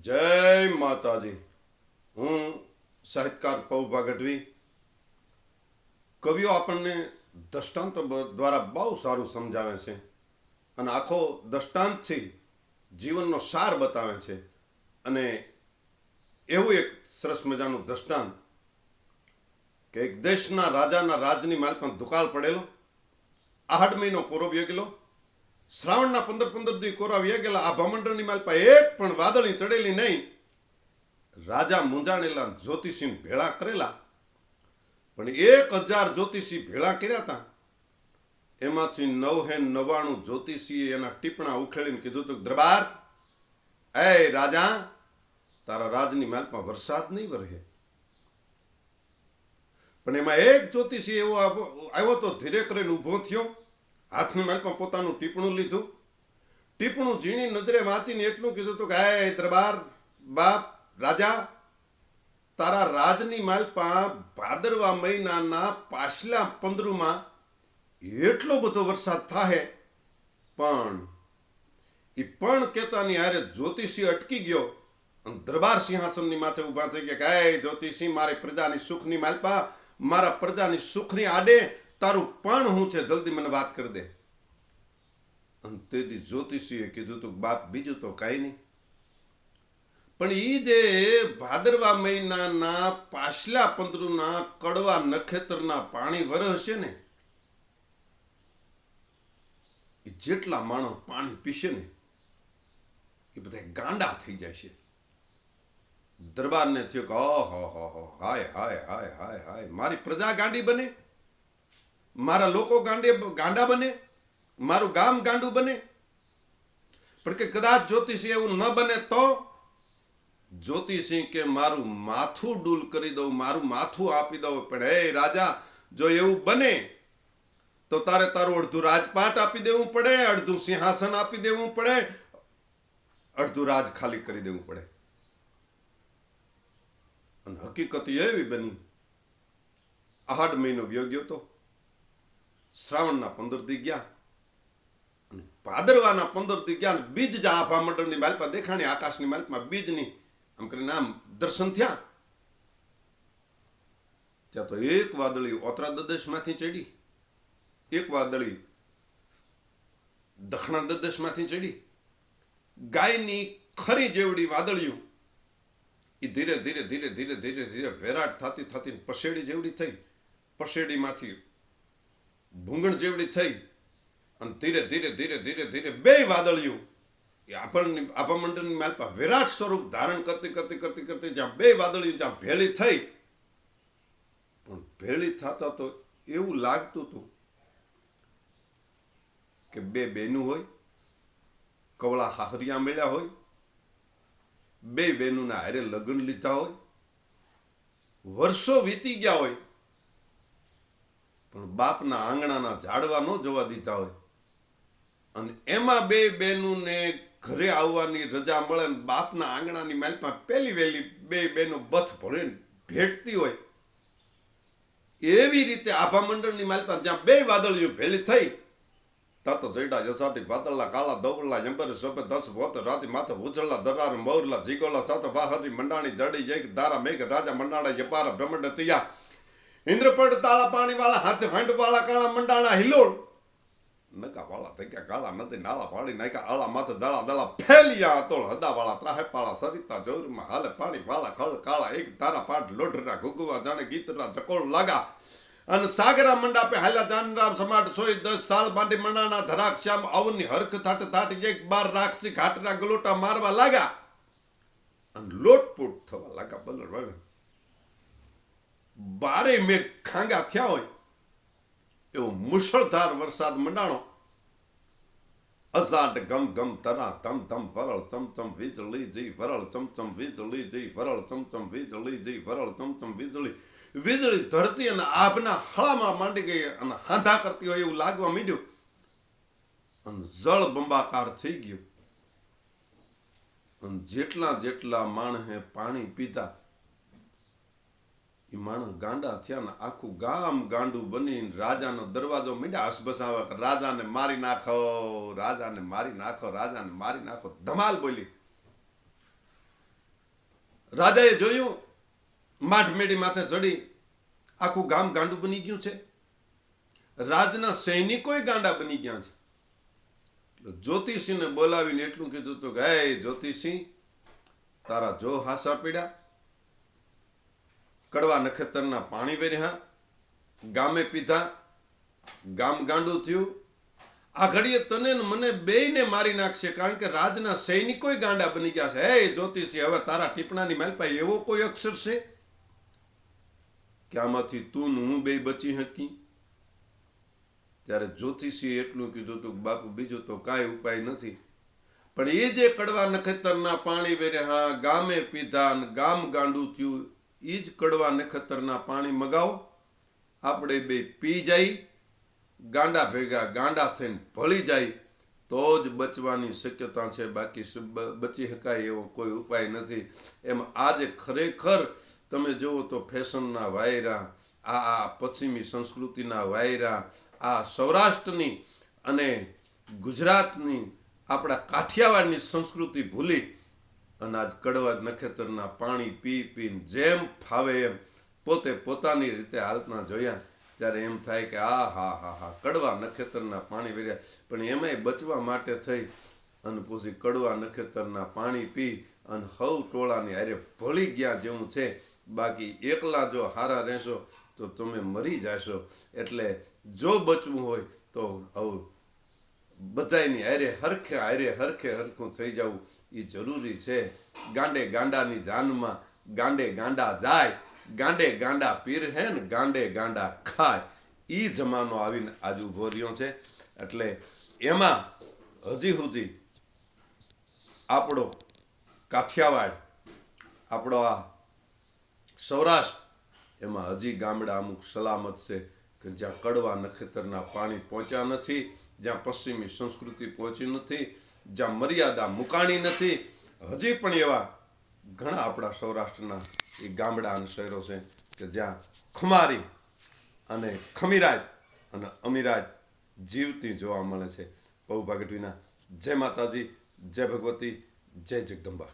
જય માતાજી. હું સાહિત્યકાર પૌભા ગઢવી કવિઓ આપણને દ્રષ્ટાંતો દ્વારા બહુ સારું સમજાવે છે અને આખો દ્રષ્ટાંતથી જીવનનો સાર બતાવે છે. અને એવું એક સરસ મજાનું દ્રષ્ટાંત કે એક દેશના રાજાના રાજની માલ પણ દુકાળ પડેલો આહડ મહિનો કોરો ગયેલો શ્રાવણના પંદર પંદર દી કોરા વ્યા ગયેલા. આ ભમંડળની માલપા એક પણ વાદળી ચડેલી નહીં. રાજા મૂંઝાણેલા જ્યોતિષી ભેળા કરેલા. પણ એક હજાર જ્યોતિષી ભેળા કર્યા હતા એમાંથી નવ હે નવાણું જ્યોતિષીએ એના ટીપણા ઉખેડીને કીધું હતું દરબાર, એ રાજા, તારા રાજની માલમાં વરસાદ નહીં વરહે પણ એમાં એક જ્યોતિષી એવો આવ્યો તો ધીરે કરીને ઊભો થયો. હાથની માલમાં પોતાનું ટીપણું લીધું. ટીપણું ઝીણી નજરે વાંચીને એટલું કીધું હતું કે, હે દરબાર, બાપ, રાજા, તારા રાજની માલપા ભાદરવા મહિનાના પાછલા પંદરુમાં એટલો બધો વરસાદ થાય પણ એ પણ કેતાની હારે જ્યોતિષી અટકી ગયો અને દરબાર સિંહાસનની માથે ઊભા થઈ ગયા કે, હે જ્યોતિષી, મારી પ્રજાની સુખની માલપા, મારા પ્રજાની સુખની આડે તારું પણ હું છે, જલ્દી મને વાત કરી દે. અને તેથી જ્યોતિષીએ કીધું તું, બાપ, બીજું તો કાંઈ નહીં. પણ એ જે ભાદરવા મહિનાના પાછલા પંદરના કડવા નક્ષત્રના પાણી વરસશે ને એ જેટલા માણસ પાણી પીશે ને એ બધા ગાંડા થઈ છે દરબારને થયો કે હાય હાય હાય હાય હાય, મારી પ્રજા ગાંડી બને. મારા લોકો ગાંડે ગાંડા બને, મારું ગામ ગાંડું બને. પણ કે કદાચ જ્યોતિષી એવું ન બને તો જ્યોતિષી કે મારું માથું ડૂલ કરી દઉં, મારું માથું આપી દઉં. પણ હે રાજા, જો એવું બને, તો તારે તારું અડધું રાજપાટ આપી દેવું પડે, અડધું સિંહાસન આપી દેવું પડે, અડધું રાજ ખાલી કરી દેવું પડે. અને હકીકત એવી બની. આહાડ મહિનો વ્યો તો. શ્રાવણના પંદર દી ગયા અને ભાદરવાના પંદર દી ગયા બીજ જ આભા મંડળની માલપા દેખાણી, આકાશની માલપા બીજની, આમ કરીને આમ દર્શન થયા. ત્યાં તો એક વાદળી ઓતરા દદેશમાંથી ચડી, એક વાદળી દક્ષિણા દદેશમાંથી ચડી. ગાયની ખરી જેવડી વાદળિયું એ ધીરે ધીરે ધીરે ધીરે ધીરે ધીરે વેરાટ થતી થતી પસેડી જેવડી થઈ. પસેડીમાંથી ભૂંગણ જેવડી થઈ અને ધીરે ધીરે ધીરે ધીરે ધીરે બે વાદળિયું. એ આપણને આપમંડળની માલપા વિરાટ સ્વરૂપ ધારણ કરતી કરતી કરતી કરતી જ્યાં બે વાદળિયું જ્યાં ભેળી થઈ, પણ ભેળી થતા તો એવું લાગતું હતું કે બે બેનું હોય, કવળા હાહરિયા મળ્યા હોય, બે બહેનોના હારે લગ્ન લીધા હોય, વર્ષો વીતી ગયા હોય પણ બાપના આંગણાના ઝાડવા ન જોવા દીધા હોય. અને એમાં બે બહેનોને ઘરે આવવાની રજા મળે ને બાપના આંગણાની માલમાં પહેલી વહેલી બે બહેનો બથ ભળીને ભેટતી હોય. એવી રીતે આભા મંડળની માલમાં જ્યાં બે વાદળીઓ ભેલી થઈ તત જઈડા જસાટી, વાદળલા, કાળા દવડલા જંબર સોપે દસ, વોત, રાતે, માથે ઉછળલા દરાર મૌરલા જીગોલા સાથે વાહરી, મંડાણી, જડી જય દારા, મેઘ, રાજા, મંડાણા, યપારા, બ્રહ્મંડ, તિયા ઇન્દ્રપડ તાળા પાણી વાળા હાથે હંડ વાળા કાળા મંડાણા હિલોળ. નકા વાળા થઈ ગયા કાળા નથી, નાળા પાડી નાખ્યા, આળા માથે દાળા દાળા ફેલિયા તોળ હદા વાળા ત્રાહે પાળા સરિતા જોરમાં હાલે પાણી વાળા, ખળ કાળા, એક તારા પાટ લોઢરા ઘુગવા જાણે ગીતરા ચકોળ લાગા. અને સાગરા મંડાપે હાલ્યા જાનરામ સમાટ સોય દસ સાલ બાંધી મણાના ધરાક શ્યામ અવની હરખ થાટ થાટ એક બાર રાખસી ઘાટના ગલોટા મારવા લાગ્યા અને લોટપોટ થવા લાગ્યા બલર વગર બારે મેઘ ખાંગા થયા હોય, એવો મુશળધાર વરસાદ મંડાણો. અઝાટ ગમ ગમ તરા તમ તમ વરળ ચમ ચમ વીજળી જઈ વરળ ચમ ચમ વીજળી જઈ વરળ ચમ ચમ વીજળી જઈ વરળ ચમ ચમ વીજળી. વીજળી ધરતી અને આભના હળામાં માંડી ગઈ અને હાંધા કરતી હોય એવું લાગવા માંડ્યું. અને જળ બંબાકાર થઈ ગયું. અને જેટલા જેટલા માણસે પાણી પીધા એ માણસ ગાંડા થયા ને આખું ગામ ગાંડું બનીને રાજાનો દરવાજો મીંડા હસબસાવા રાજાને મારી નાખો, રાજાને મારી નાખો, રાજાને મારી નાખો. ધમાલ બોલી. રાજાએ જોયું માઠમેડી માથે ચડી. આખું ગામ ગાંડું બની ગયું છે. રાજના સૈનિકોય ગાંડા બની ગયા છે. જ્યોતિષીને બોલાવીને એટલું કીધું હતું કે, હે જ્યોતિષી, તારા જો હાસા પીડ્યા કડવા નખતરના પાણી વેર્યા, ગામે પીધા, ગામ ગાંડું થયું. આ ઘડીએ તને મને બેયને મારી નાખશે કારણ કે રાજના સૈનિકોય ગાંડા બની ગયા છે. હે જ્યોતિષી, હવે તારા ટીપણાની માલપાઈ એવો કોઈ અક્ષર છે? કે આમાંથી તું હું બે બચી શકી ત્યારે જ્યોતિષીએ એટલું કીધું હતું કે, બાપુ, બીજું તો કાંઈ ઉપાય નથી. પણ એ જે કડવા નખેતરના પાણી વેર્યા, ગામે પીધા ગામ ગાંડું થયું. એ જ કડવા નખતરના પાણી મગાવો. આપણે બે પી જાય, ગાંડા ભેગા ગાંડા થઈને ભળી જાય, તો જ બચવાની શક્યતા છે. બાકી બચી શકાય એવો કોઈ ઉપાય નથી. એમ આજે ખરેખર તમે જુઓ તો ફેશનના વાયરા, આ આ પશ્ચિમી સંસ્કૃતિના વાયરા, આ સૌરાષ્ટ્રની અને ગુજરાતની આપણા કાઠિયાવાડની સંસ્કૃતિ ભૂલી અને આજ કડવા નખેતરના પાણી પી પીને જેમ ફાવે એમ પોતે પોતાની રીતે હાલતના જોયા ત્યારે એમ થાય કે આ હા હા હા, કડવા નખેતરના પાણી વેર્યા પણ એમાંય બચવા માટે થઈ અને પછી કડવા નખેતરના પાણી પી અને હવ ટોળાની હારે ભળી ગયા જેવું છે. બાકી એકલા જો હારા રહેશો તો તમે મરી જાશો. એટલે જો બચવું હોય તો આવું બધાયની હારે હરખે હારે હરખે હરખું થઈ જવું એ જરૂરી છે. ગાંડે ગાંડાની જાનમાં ગાંડે ગાંડા જાય, ગાંડે ગાંડા પીર હે ને ગાંડે ગાંડા ખાય. એ જમાનો આવીને આજ ઊભો રહ્યો છે. એટલે એમાં હજી સુધી આપણો કાઠિયાવાડ, આપણો આ સૌરાષ્ટ્ર, એમાં હજી ગામડા અમુક સલામત છે કે જ્યાં કડવા નખેતરના પાણી પહોંચ્યા નથી. જ્યાં પશ્ચિમી સંસ્કૃતિ પહોંચી નથી, જ્યાં મર્યાદા મુકાણી નથી, હજી પણ એવા ઘણા આપણા સૌરાષ્ટ્રના એ ગામડા અને શહેરો છે કે જ્યાં ખુમારી અને ખમીરાજ અને અમીરાજ જીવતી જોવા મળે છે. બહુ ભાગટવીના જય માતાજી, જય ભગવતી, જય જગદંબા.